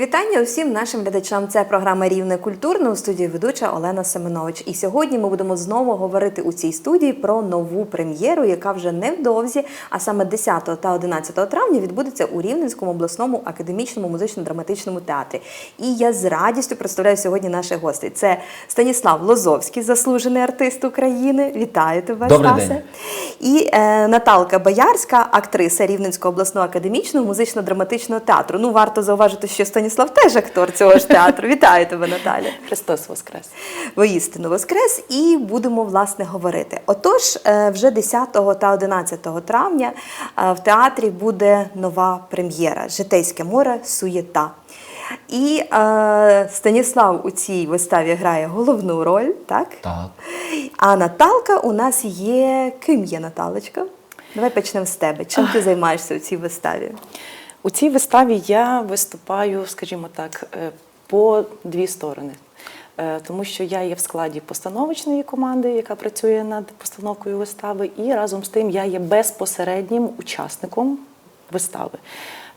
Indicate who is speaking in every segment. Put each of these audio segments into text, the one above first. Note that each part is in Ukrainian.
Speaker 1: вітання усім нашим глядачам. Це програма Рівне культурне у студії ведуча Олена Семенович. І сьогодні ми будемо знову говорити у цій студії про нову прем'єру, яка вже невдовзі, а саме 10 та 11 травня відбудеться у Рівненському обласному академічному музично-драматичному театрі. І я з радістю представляю сьогодні наших гостей. Це Станіслав Лозовський, заслужений артист України. Вітаю тебе,
Speaker 2: Добрий
Speaker 1: Стасе.
Speaker 2: день.
Speaker 1: І е, Наталка Боярська, актриса Рівненського обласного академічного музично-драматичного театру. Ну, варто зауважити, що Станіслав теж актор цього ж театру. Вітаю тебе, Наталя.
Speaker 3: Христос Воскрес!
Speaker 1: Воістину воскрес, і будемо власне говорити. Отож, е, вже 10 та 11 травня е, в театрі буде нова прем'єра Житейське море суєта. І е, Станіслав у цій виставі грає головну роль, так?
Speaker 2: Так.
Speaker 1: А Наталка у нас є. Ким є Наталочка? Давай почнемо з тебе. Чим ти займаєшся у цій виставі?
Speaker 3: У цій виставі я виступаю, скажімо так, е, по дві сторони. Е, Тому що я є в складі постановочної команди, яка працює над постановкою вистави, і разом з тим я є безпосереднім учасником вистави.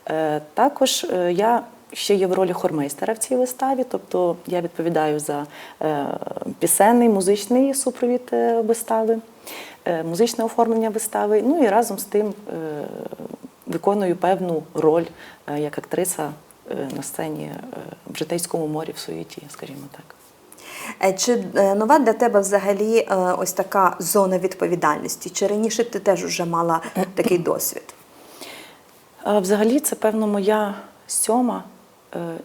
Speaker 3: Е, Також я ще є в ролі хормейстера в цій виставі, тобто я відповідаю за пісенний, музичний супровід вистави, музичне оформлення вистави. Ну і разом з тим виконую певну роль е, як актриса е, на сцені е, в житейському морі в суєті, скажімо так.
Speaker 1: Чи нова для тебе взагалі ось така зона відповідальності? Чи раніше ти теж вже мала такий досвід?
Speaker 3: Взагалі, це певно моя сьома,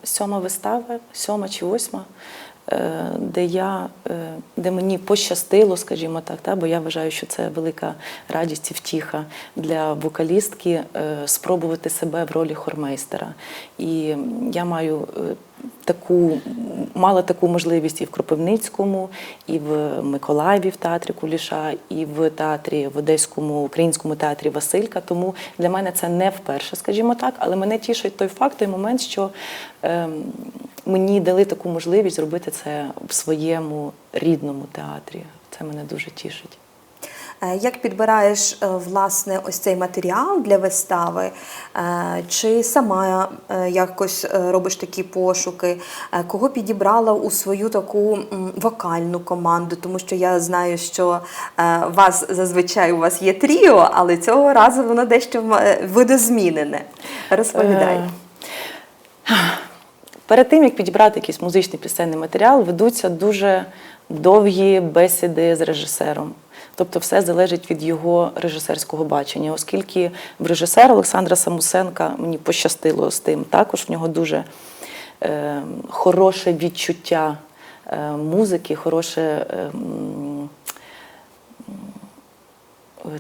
Speaker 3: сьома вистава, сьома чи восьма, де я, е, де мені пощастило, скажімо так, та, бо я вважаю, що це велика радість і втіха для вокалістки е, спробувати себе в ролі хормейстера. І я маю е, таку, мала таку можливість і в Кропивницькому, і в Миколаєві в театрі Куліша, і в театрі в Одеському українському театрі Василька. Тому для мене це не вперше, скажімо так, але мене тішить той факт, той момент, що мені дали таку можливість зробити це в своєму рідному театрі. Це мене дуже тішить.
Speaker 1: Е, Як підбираєш е, власне ось цей матеріал для вистави? Е, Чи сама якось робиш такі пошуки? Кого підібрала у свою таку вокальну команду? Тому що я знаю, що вас зазвичай у вас є тріо, але цього разу воно дещо видозмінене. Розповідай.
Speaker 3: Перед тим, як підібрати якийсь музичний пісенний матеріал, ведуться дуже довгі бесіди з режисером. Тобто все залежить від його режисерського бачення, оскільки в режисера Олександра Самусенка мені пощастило з тим, також в нього дуже е, хороше відчуття е, музики, хороше. Е,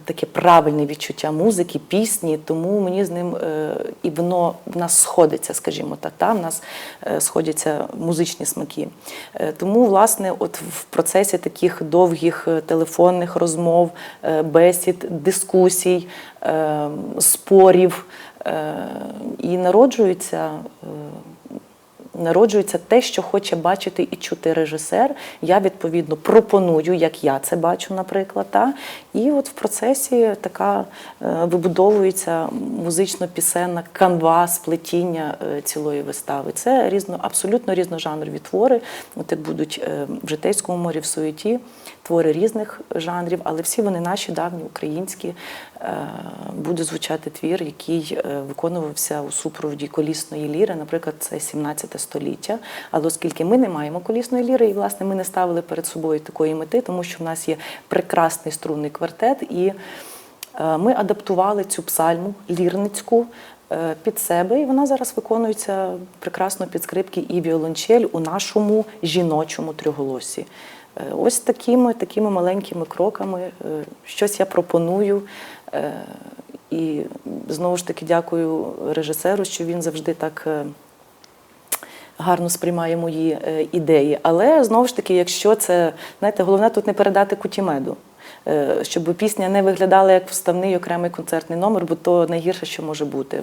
Speaker 3: таке правильне відчуття музики, пісні, тому мені з ним е, і воно в нас сходиться, скажімо так. Та? В нас е, сходяться музичні смаки. Е, тому, власне, от в процесі таких довгих телефонних розмов, бесід, дискусій, спорів і народжується. е, Народжується те, що хоче бачити і чути режисер. Я відповідно пропоную, як я це бачу, наприклад. Та? І от в процесі така е, вибудовується музично-пісенна канва сплетіння е, цілої вистави. Це різно, абсолютно різножанрові твори. От як будуть е, в житейському морі в суеті, твори різних жанрів, але всі вони наші давні українські. Буде звучати твір, який виконувався у супроводі колісної ліри, наприклад, це 17 століття. Але оскільки ми не маємо колісної ліри, і власне ми не ставили перед собою такої мети, тому що в нас є прекрасний струнний квартет, і е, ми адаптували цю псальму лірницьку. е, Під себе, і вона зараз виконується прекрасно під скрипки і віолончель у нашому жіночому трьоголосі. Е, Ось такими такими маленькими кроками щось я пропоную. І знову ж таки дякую режисеру, що він завжди так гарно сприймає мої ідеї. Але знову ж таки, якщо це, знаєте, головне тут не передати куті меду. Е, Щоб пісня не виглядала як вставний окремий концертний номер, бо то найгірше, що може бути.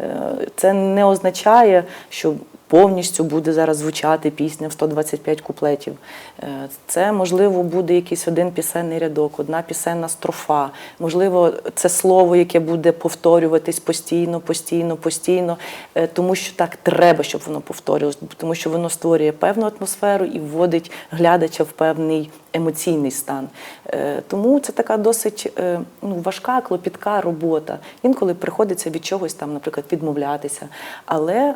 Speaker 3: Е, Це не означає, що повністю буде зараз звучати пісня в 125 куплетів. Е, Це, можливо, буде якийсь один пісенний рядок, одна пісенна строфа. Можливо, це слово, яке буде повторюватись постійно, постійно, постійно, е, тому що так треба, щоб воно повторювалось, тому що воно створює певну атмосферу і вводить глядача в певний емоційний стан. Е, Тому це така досить ну, важка, клопітка робота. Інколи приходиться від чогось там, наприклад, відмовлятися. Але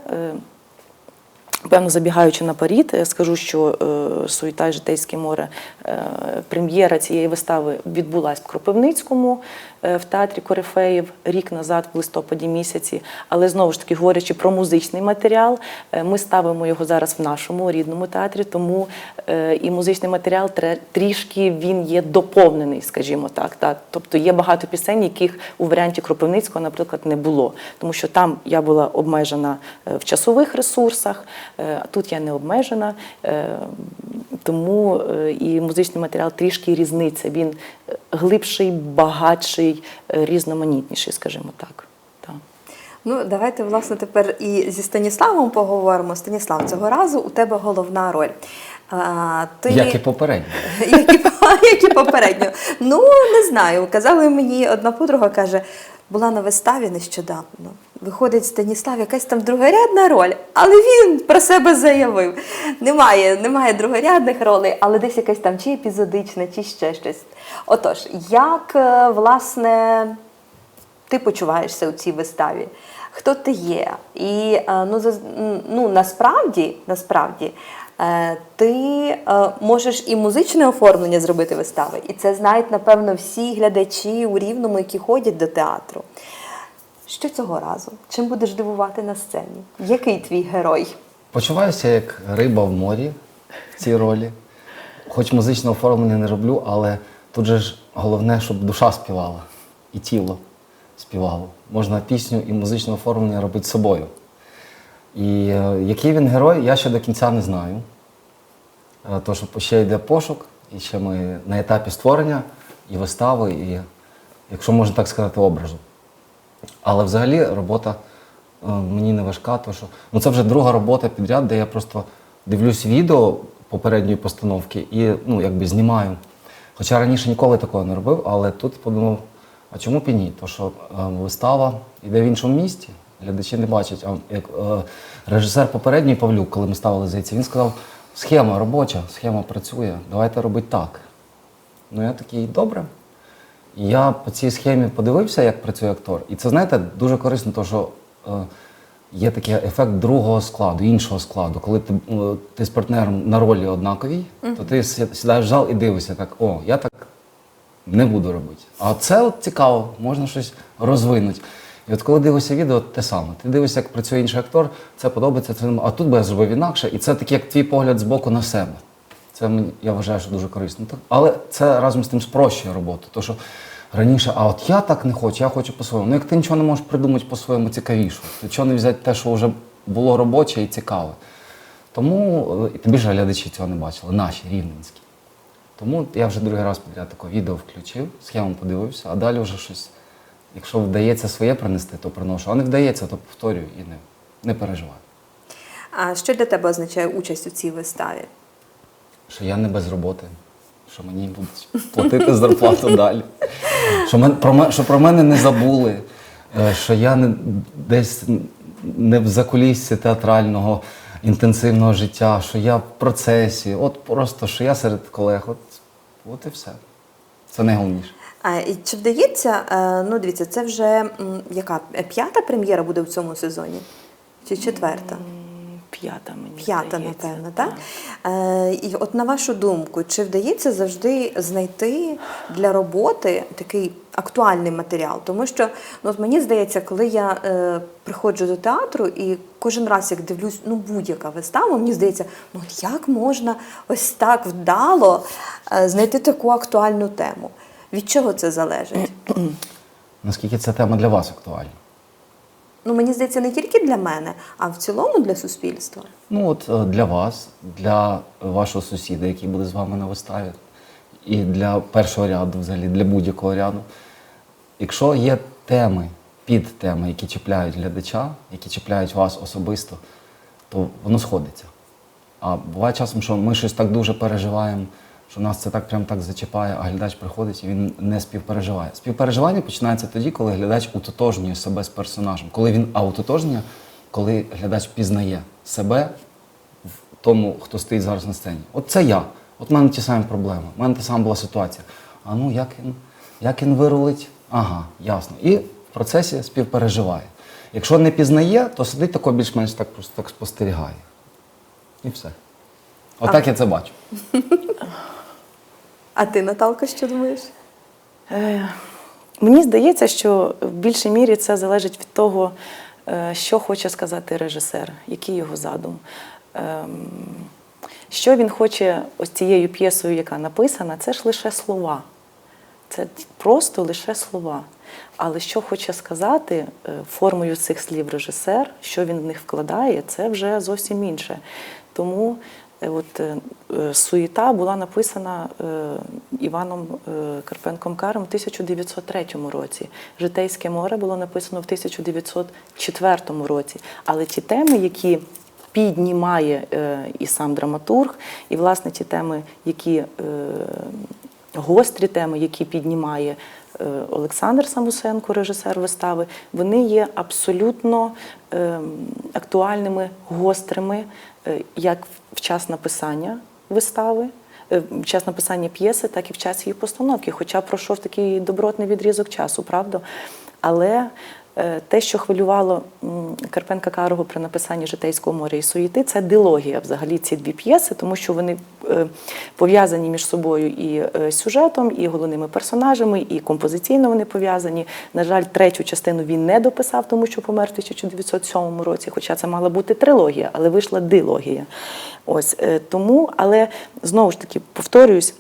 Speaker 3: Певно, забігаючи наперед, скажу, що е, Суєта Житейське море, е, прем'єра цієї вистави відбулась в Кропивницькому е, в театрі Корифеїв рік назад, в листопаді місяці. Але знову ж таки, говорячи про музичний матеріал, е, ми ставимо його зараз в нашому рідному театрі, тому е, і музичний матеріал трішки він є доповнений, скажімо так. Та. Тобто є багато пісень, яких у варіанті Кропивницького, наприклад, не було. Тому що там я була обмежена е, в часових ресурсах, тут я не обмежена. е, Тому е, і музичний матеріал трішки різниця. Він е, глибший, багатший, е, різноманітніший, скажімо так.
Speaker 1: Ну, давайте, власне, тепер і зі Станіславом поговоримо. Станіслав, цього разу у тебе головна роль. А, ти...
Speaker 2: Як і попередньо.
Speaker 1: як, і, як і попередньо. Ну, не знаю. Казали мені, одна подруга каже, була на виставі нещодавно. Виходить Станіслав, якась там другорядна роль, але він про себе заявив. Немає, немає другорядних ролей, але десь якась там чи епізодична, чи ще щось. Отож, як е, власне ти почуваєшся у цій виставі? Хто ти є? І е, ну, ну насправді, насправді, ти е, можеш і музичне оформлення зробити вистави, і це знають, напевно, всі глядачі у рівному, які ходять до театру. Що цього разу? Чим будеш дивувати на сцені? Який твій герой?
Speaker 2: Почуваюся як риба в морі в цій ролі. Хоч музичне оформлення не роблю, але тут же ж головне, щоб душа співала і тіло співало. Можна пісню і музичне оформлення робити собою. І е, який він герой, я ще до кінця не знаю. Е, То, що ще йде пошук, і ще ми на етапі створення і вистави, і, якщо можна так сказати, образу. Але взагалі робота е, мені не важка, тому що ну, це вже друга робота підряд, де я просто дивлюсь відео попередньої постановки і ну, якби знімаю. Хоча раніше ніколи такого не робив, але тут подумав, а чому б ні? То що вистава йде в іншому місті, глядачі не бачать. А як е, режисер попередній Павлюк, коли ми ставили зайці, він сказав: схема робоча, схема працює, давайте робити так. Ну я такий, добре. І я по цій схемі подивився, як працює актор. І це, знаєте, дуже корисно, тому що е, є такий ефект другого складу, іншого складу. Коли ти, е, ти з партнером на ролі однаковій, то ти сідаєш в зал і дивишся так, о, я так не буду робити. А це от цікаво, можна щось розвинути. І от коли дивишся відео, те саме. Ти дивишся, як працює інший актор, це подобається, це а тут би я зробив інакше. І це такий, як твій погляд з боку на себе. Це я вважаю, що дуже корисно. Але це разом з тим спрощує роботу. Тому що раніше, а от я так не хочу, я хочу по-своєму. Ну як ти нічого не можеш придумати по-своєму цікавіше, то чого не взяти те, що вже було робоче і цікаве. Тому е, і тобі ж глядачі цього не бачили, наші рівненські. Тому я вже другий раз підряд таке відео включив, схему подивився, а далі вже щось. Якщо вдається своє принести, то приношу. А не вдається, то повторюю і не, не переживаю.
Speaker 1: А що для тебе означає участь у цій виставі?
Speaker 2: Що я не без роботи, що мені будуть платити зарплату далі. Що, мен, про, що про мене не забули, е, що я не, десь не в закуліссі театрального інтенсивного життя, що я в процесі, от просто, що я серед колег. От, от і все. Це найголовніше.
Speaker 1: І чи вдається, е, ну дивіться, це вже яка е, п'ята прем'єра буде в цьому сезоні? Чи четверта?
Speaker 3: П'ята мені
Speaker 1: П'ята, напевно, так? Е, і от на вашу думку, чи вдається завжди знайти для роботи такий актуальний матеріал? Тому що ну, от мені здається, коли я е, приходжу до театру і кожен раз, як дивлюсь, ну будь-яка вистава, мені здається, ну от як можна ось так вдало е, знайти таку актуальну тему? Від чого це залежить?
Speaker 2: Наскільки ця тема для вас актуальна?
Speaker 1: Ну, мені здається, не тільки для мене, а в цілому для суспільства.
Speaker 2: Ну, от е, для вас, для вашого сусіда, який буде з вами на виставі, і для першого ряду, взагалі, для будь-якого ряду. Якщо є теми, підтеми, які чіпляють глядача, які чіпляють вас особисто, то воно сходиться. А буває часом, що ми щось так дуже переживаємо, що нас це так прям так зачіпає, а глядач приходить і він не співпереживає. Співпереживання починається тоді, коли глядач утотожнює себе з персонажем. Коли він аутотожнює, коли глядач пізнає себе в тому, хто стоїть зараз на сцені. От це я. От в мене ті самі проблеми. У мене та сама була ситуація. А ну як він, як він вирулить? Ага, ясно. І в процесі співпереживає. Якщо не пізнає, то сидить тако більш-менш так просто так спостерігає. І все. Отак я це бачу.
Speaker 1: А ти, Наталка, що думаєш?
Speaker 3: Е, Мені здається, що в більшій мірі це залежить від того, е, що хоче сказати режисер, який його задум. Ем, Що він хоче ось цією п'єсою, яка написана, це ж лише слова. Це просто лише слова. Але що хоче сказати е, формою цих слів режисер, що він в них вкладає, це вже зовсім інше. Тому от, е, е, суєта була написана е, Іваном е, Карпенком Каром у 1903 році. Житейське море було написано в 1904 році. Але ті теми, які піднімає е, і сам драматург, і власне ті теми, які е, гострі теми, які піднімає е, Олександр Самусенко, режисер вистави, вони є абсолютно е, актуальними, гострими, е, як в час написання вистави. е, В час написання п'єси, так і в час її постановки, хоча пройшов такий добротний відрізок часу, правда? Але е, те, що хвилювало Карпенка Карого при написанні Житейського моря і суєти, це дилогія взагалі ці дві п'єси, тому що вони е, пов'язані між собою і е, сюжетом, і головними персонажами, і композиційно вони пов'язані. На жаль, третю частину він не дописав, тому що помер в 1907 році, хоча це мала бути трилогія, але вийшла дилогія. Ось е, тому, але знову ж таки повторююсь.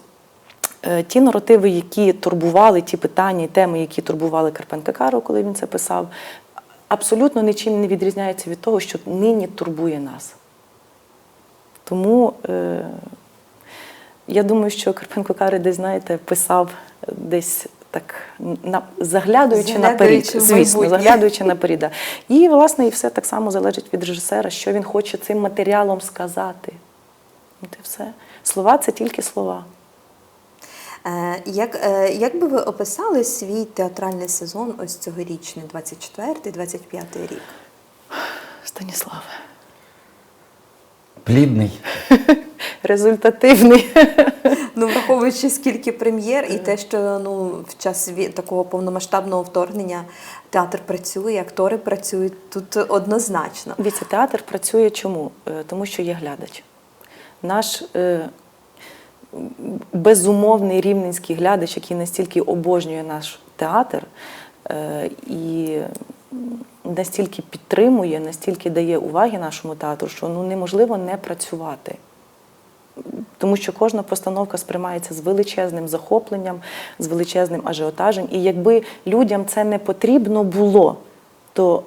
Speaker 3: Е, Ті наративи, які турбували, ті питання і теми, які турбували Карпенка Каро, коли він це писав, абсолютно нічим не відрізняються від того, що нині турбує нас. Тому е, я думаю, що Карпенко Кари десь, знаєте, писав десь так, на, заглядаючи,
Speaker 1: Заглядаючи
Speaker 3: наперед, звісно,
Speaker 1: майбутнє.
Speaker 3: наперед. да. І, власне, і все так само залежить від режисера, що він хоче цим матеріалом сказати. От і все. Слова це тільки слова.
Speaker 1: Е, Як, е, як би ви описали свій театральний сезон ось цьогорічний, 24-25 рік?
Speaker 3: Станіславе.
Speaker 2: Плідний.
Speaker 3: Результативний.
Speaker 1: Ну, враховуючи скільки прем'єр, і те, що ну в час такого повномасштабного вторгнення театр працює, актори працюють тут однозначно.
Speaker 3: Дивіться, театр працює чому? Е, Тому що є глядач. Наш е, безумовний рівненський глядач, який настільки обожнює наш театр е, і настільки підтримує, настільки дає уваги нашому театру, що ну, неможливо не працювати. Тому що кожна постановка сприймається з величезним захопленням, з величезним ажіотажем. І якби людям це не потрібно було, то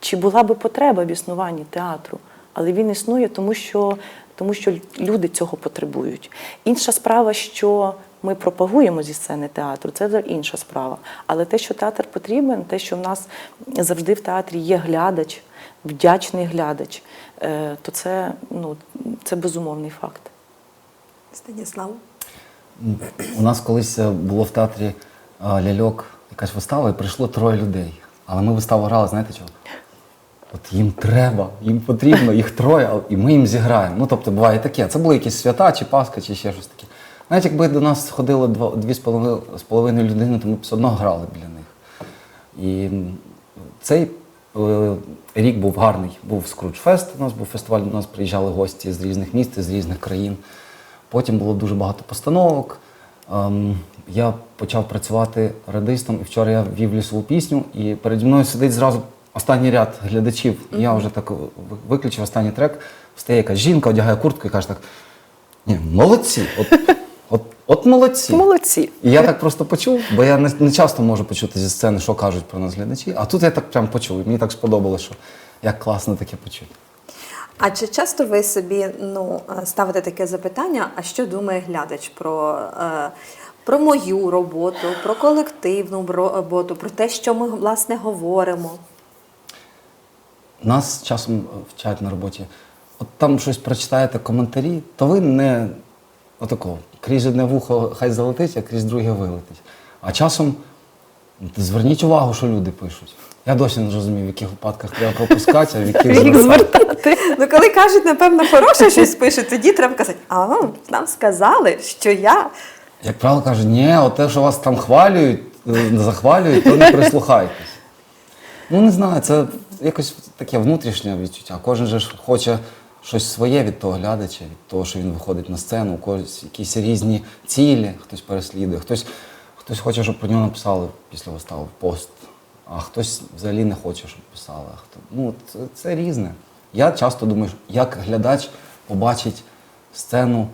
Speaker 3: чи була би потреба в існуванні театру? Але він існує, тому що, тому що люди цього потребують. Інша справа, що ми пропагуємо зі сцени театру, це вже інша справа. Але те, що театр потрібен, те, що в нас завжди в театрі є глядач, вдячний глядач, е, то це, ну, це безумовний факт.
Speaker 1: Станіслав.
Speaker 2: У нас колись е, було в театрі е, ляльок якась вистава, і прийшло троє людей. Але ми виставу грали, знаєте чого? От їм треба, їм потрібно, їх троє, і ми їм зіграємо. Ну, тобто, буває таке. Це були якісь свята, чи Пасха, чи ще щось таке. Навіть якби до нас ходило дві з половиною, з половиною людини, то ми б все одно грали біля них. І цей е, рік був гарний. Був Скрудж-фест, у нас був фестиваль, до нас приїжджали гості з різних міст, з різних країн. Потім було дуже багато постановок. Ем, я почав працювати радистом, і вчора я вів лісову пісню, і переді мною сидить зразу останній ряд глядачів. І я вже так виключив останній трек, встає якась жінка, одягає куртку і каже так: ні, молодці, от, от, от молодці.
Speaker 3: Молодці.
Speaker 2: І я так просто почув, бо я не, не часто можу почути зі сцени, що кажуть про нас глядачі. А тут я так прям почув. І мені так сподобалося, що як класно таке почути.
Speaker 1: А чи часто ви собі ну, е, ставите таке запитання, а що думає глядач про, е, про мою роботу, про колективну роботу, про те, що ми власне говоримо?
Speaker 2: Нас часом е, вчать на роботі. от там щось прочитаєте коментарі, то ви не отако, крізь одне вухо хай залетить, а крізь друге вилетить. А часом зверніть увагу, що люди пишуть. Я досі не розумію, в яких випадках треба пропускати, а в яких звертати.
Speaker 1: Ну, коли кажуть, напевно, хороше щось пишуть, тоді треба казати, а нам сказали, що я.
Speaker 2: Як правило, кажуть, ні, от те, що вас там хвалюють, е, захвалюють, то не прислухайтесь. Ну, не знаю, це якось таке внутрішнє відчуття. Кожен же хоче щось своє від того глядача, від того, що він виходить на сцену, у когось якісь різні цілі, хтось переслідує, хтось, хтось хоче, щоб про нього написали після вистави пост, а хтось взагалі не хоче, щоб писали. Хто... Ну, це, це різне. Я часто думаю, як глядач побачить сцену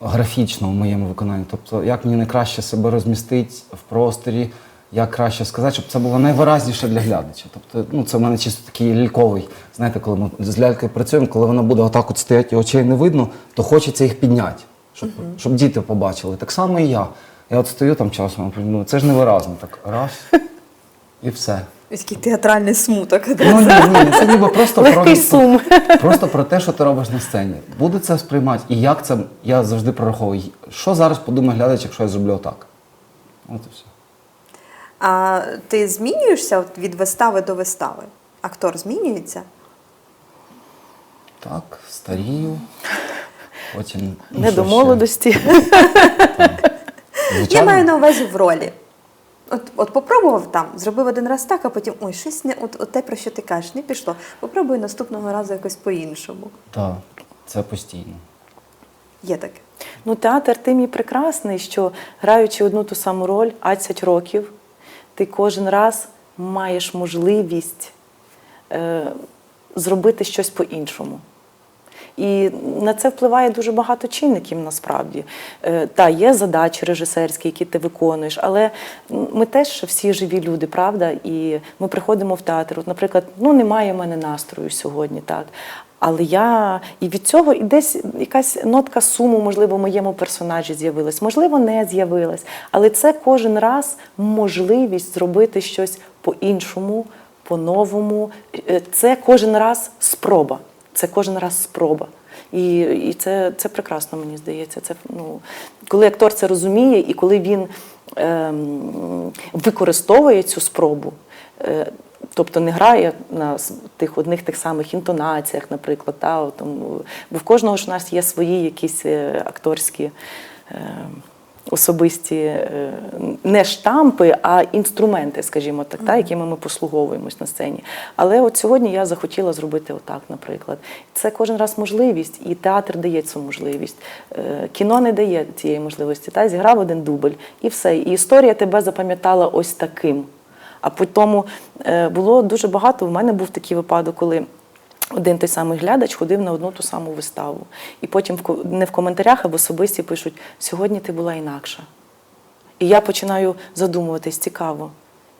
Speaker 2: графічно в моєму виконанні. Тобто, як мені найкраще себе розмістити в просторі, як краще сказати, щоб це було найвиразніше для глядача. Тобто, ну, це в мене чисто такий ляльковий. Знаєте, коли ми з лялькою працюємо, коли вона буде отак от стояти і очей не видно, то хочеться їх підняти, щоб, щоб діти побачили. Так само і я. Я от стою там часом, ну, це ж невиразно. Так раз і все.
Speaker 1: Такий театральний смуток.
Speaker 2: Ну ні, ні, це ніби просто про
Speaker 3: сум.
Speaker 2: Просто про те, що ти робиш на сцені. Буде це сприймати. І як це я завжди прораховую. Що зараз подумає глядач, якщо я зроблю отак? От і все.
Speaker 1: А ти змінюєшся от від вистави до вистави? Актор змінюється?
Speaker 2: Так, старію. Потім. ну,
Speaker 3: Не
Speaker 2: що
Speaker 3: до
Speaker 2: ще?
Speaker 3: молодості.
Speaker 1: Я
Speaker 2: Звичайно.
Speaker 1: маю на увазі в ролі. От, от попробував там, зробив один раз так, а потім ой, щось не от, от те, про що ти кажеш, не пішло. Попробуй наступного разу якось по-іншому.
Speaker 2: Так, це постійно.
Speaker 1: Є таке.
Speaker 3: Ну, театр тим і прекрасний, що граючи одну ту саму роль 20 років, ти кожен раз маєш можливість е, зробити щось по-іншому. І на це впливає дуже багато чинників насправді. Е, та, є задачі режисерські, які ти виконуєш, але ми теж всі живі люди, правда? І ми приходимо в театр. От, наприклад, ну немає в мене настрою сьогодні, так. Але я і від цього і десь якась нотка суму, можливо, в моєму персонажі з'явилась, можливо, не з'явилась. Але це кожен раз можливість зробити щось по-іншому, по-новому. Е, Це кожен раз спроба. Це кожен раз спроба. І, і це, це прекрасно, мені здається. Це, ну, коли актор це розуміє, і коли він ем, використовує цю спробу, е, тобто не грає на тих одних тих самих інтонаціях, наприклад, та, от, бо в кожного ж у нас є свої якісь е, акторські. Е, Особисті е, не штампи, а інструменти, скажімо так, та, якими ми послуговуємось на сцені. Але от сьогодні я захотіла зробити отак, наприклад. Це кожен раз можливість, і театр дає цю можливість. Е, Кіно не дає цієї можливості. Та зіграв один дубль, і все. І історія тебе запам'ятала ось таким. А по тому е, було дуже багато. У мене був такий випадок, коли. Один той самий глядач ходив на одну ту саму виставу. І потім не в коментарях, а в особисті пишуть: сьогодні ти була інакша. І я починаю задумуватись, цікаво.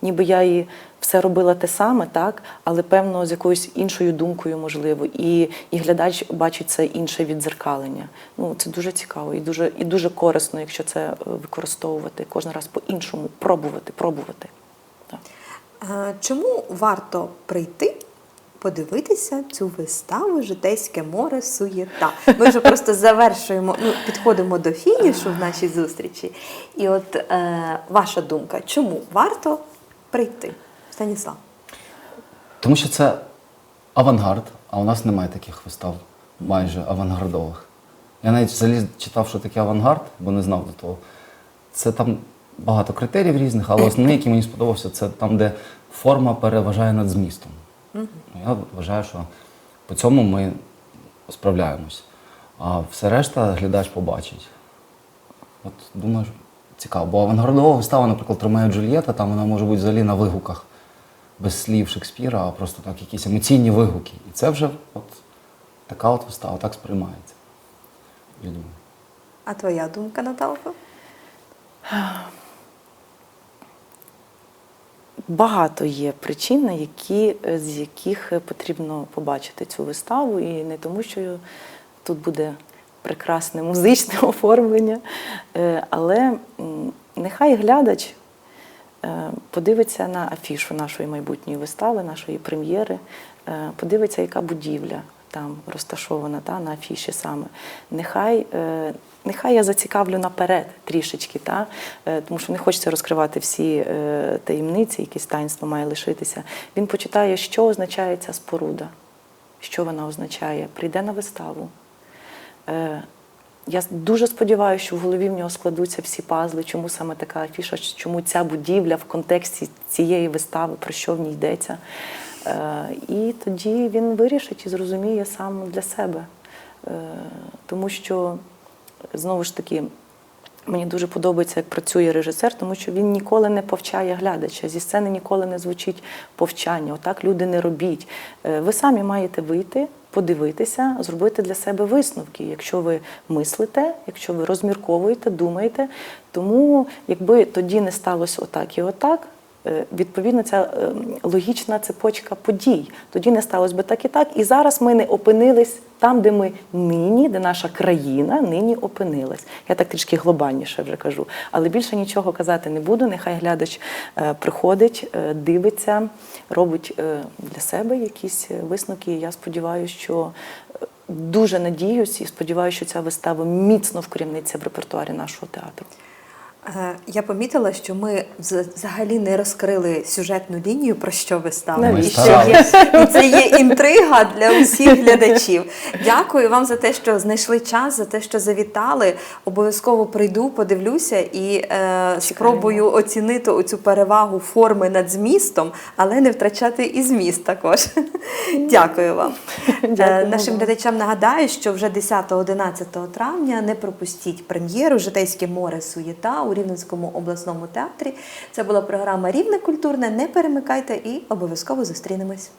Speaker 3: Ніби я і все робила те саме, так, але певно з якоюсь іншою думкою, можливо, і, і глядач бачить це інше віддзеркалення. Ну це дуже цікаво і дуже, і дуже корисно, якщо це е, використовувати кожен раз по-іншому, пробувати, пробувати.
Speaker 1: Чому варто прийти? Подивитися цю виставу Житейське море суєта. Ми вже просто завершуємо, ну, підходимо до фінішу в нашій зустрічі. І от е, ваша думка, чому варто прийти? Станіслав.
Speaker 2: Тому що це авангард, а у нас немає таких вистав майже авангардових. Я навіть взагалі читав, що таке авангард, бо не знав до того. Це там багато критеріїв різних, але основний, який мені сподобався, це там, де форма переважає над змістом. Я вважаю, що по цьому ми справляємось. А все решта глядач побачить. От думаю, цікаво. Бо авангардова вистава, наприклад, Ромео і Джульєта, там вона може бути взагалі на вигуках, без слів Шекспіра, а просто так якісь емоційні вигуки. І це вже от така от вистава, так сприймається людьми.
Speaker 1: А твоя думка, Наталко?
Speaker 3: Багато є причин, на які, е, з яких е, потрібно побачити цю виставу, і не тому, що тут буде прекрасне музичне оформлення, е, але нехай глядач подивиться на афішу нашої майбутньої вистави, нашої прем'єри, подивиться, яка будівля. Там розташована та, на афіші саме. Нехай, е, нехай я зацікавлю наперед трішечки, та, е, тому що не хочеться розкривати всі е, таємниці, якісь таїнство має лишитися. Він почитає, що означає ця споруда, що вона означає, прийде на виставу. Е, я дуже сподіваюся, що в голові в нього складуться всі пазли, чому саме така афіша, чому ця будівля в контексті цієї вистави, про що в ній йдеться. Е, І тоді він вирішить і зрозуміє сам для себе. Е, Тому що, знову ж таки, Мені дуже подобається, як працює режисер, тому що він ніколи не повчає глядача. Зі сцени ніколи не звучить повчання. Отак люди не робіть. Е, Ви самі маєте вийти, подивитися, зробити для себе висновки, якщо ви мислите, якщо ви розмірковуєте, думаєте. Тому, якби тоді не сталося отак і отак. Е, Відповідно, ця е, логічна цепочка подій. Тоді не сталося би так і так. І зараз ми не опинились там, де ми нині, де наша країна нині опинилась. Я так трішки глобальніше вже кажу. Але більше нічого казати не буду. Нехай глядач е, приходить, дивиться, робить для себе якісь висновки. Я сподіваюся, що дуже надіюсь і сподіваюся, що ця вистава міцно вкоріниться в репертуарі нашого театру.
Speaker 1: Е, Я помітила, що ми взагалі не розкрили сюжетну лінію, про що вистава. І що є, і це є інтрига для усіх глядачів. Дякую вам за те, що знайшли час, за те, що завітали. Обов'язково прийду, подивлюся і е, спробую оцінити оцю перевагу форми над змістом, але не втрачати і зміст також. Дякую вам.
Speaker 3: Дякую
Speaker 1: Е, Нашим
Speaker 3: вам.
Speaker 1: глядачам нагадаю, що вже 10-11 травня не пропустіть прем'єру Житейське море суєта у Рівненському обласному театрі. Це була програма Рівне культурне. Не перемикайте і обов'язково зустрінемось.